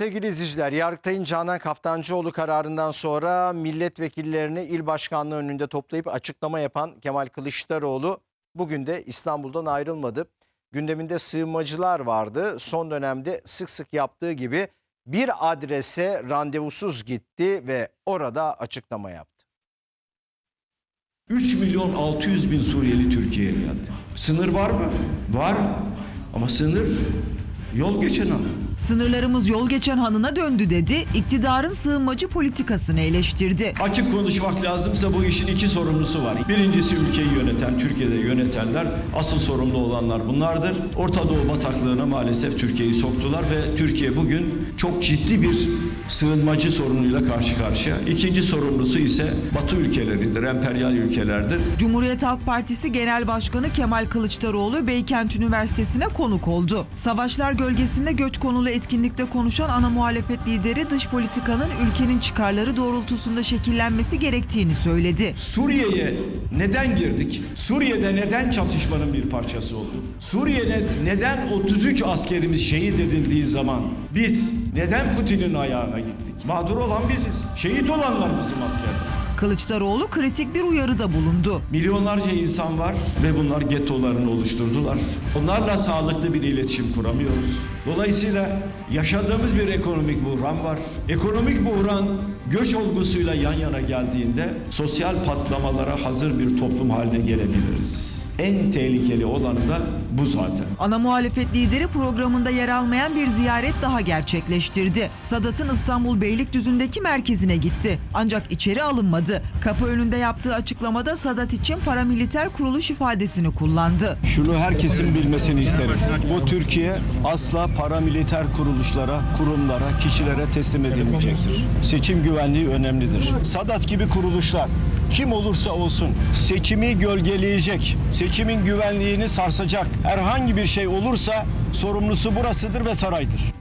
Sevgili izleyiciler, Yargıtay'ın Canan Kaftancıoğlu kararından sonra milletvekillerini il başkanlığı önünde toplayıp açıklama yapan Kemal Kılıçdaroğlu bugün de İstanbul'dan ayrılmadı. Gündeminde sığınmacılar vardı. Son dönemde sık sık yaptığı gibi bir adrese randevusuz gitti ve orada açıklama yaptı. 3 milyon 600 bin Suriyeli Türkiye'ye geldi. Sınır var mı? Var. Ama sınır yol geçen an. Sınırlarımız yol geçen hanına döndü dedi, iktidarın sığınmacı politikasını eleştirdi. Açık konuşmak lazımsa bu işin iki sorumlusu var. Birincisi ülkeyi yöneten, Türkiye'de yönetenler. Asıl sorumlu olanlar bunlardır. Orta Doğu bataklığına maalesef Türkiye'yi soktular ve Türkiye bugün çok ciddi bir sığınmacı sorunuyla karşı karşıya. İkinci sorumlusu ise Batı ülkeleridir, emperyal ülkelerdir. Cumhuriyet Halk Partisi Genel Başkanı Kemal Kılıçdaroğlu Beykent Üniversitesi'ne konuk oldu. Savaşlar gölgesinde göç konulu etkinlikte konuşan ana muhalefet lideri dış politikanın ülkenin çıkarları doğrultusunda şekillenmesi gerektiğini söyledi. Suriye'ye neden girdik? Suriye'de neden çatışmanın bir parçası olduk? Suriye'de neden 33 askerimiz şehit edildiği zaman biz neden Putin'in ayağına gittik? Mağdur olan biziz. Şehit olanlar bizim askerler. Kılıçdaroğlu kritik bir uyarıda bulundu. Milyonlarca insan var ve bunlar getolarını oluşturdular. Onlarla sağlıklı bir iletişim kuramıyoruz. Dolayısıyla yaşadığımız bir ekonomik buhran var. Ekonomik buhran göç olgusuyla yan yana geldiğinde sosyal patlamalara hazır bir toplum haline gelebiliriz. En tehlikeli olanı da bu zaten. Ana muhalefet lideri programında yer almayan bir ziyaret daha gerçekleştirdi. Sadat'ın İstanbul Beylikdüzü'ndeki merkezine gitti. Ancak içeri alınmadı. Kapı önünde yaptığı açıklamada Sadat için paramiliter kuruluş ifadesini kullandı. Şunu herkesin bilmesini isterim. Bu Türkiye asla paramiliter kuruluşlara, kurumlara, kişilere teslim edilmeyecektir. Seçim güvenliği önemlidir. Sadat gibi kuruluşlar kim olursa olsun seçimi gölgeleyecek, seçimin güvenliğini sarsacak herhangi bir şey olursa sorumlusu burasıdır ve saraydır.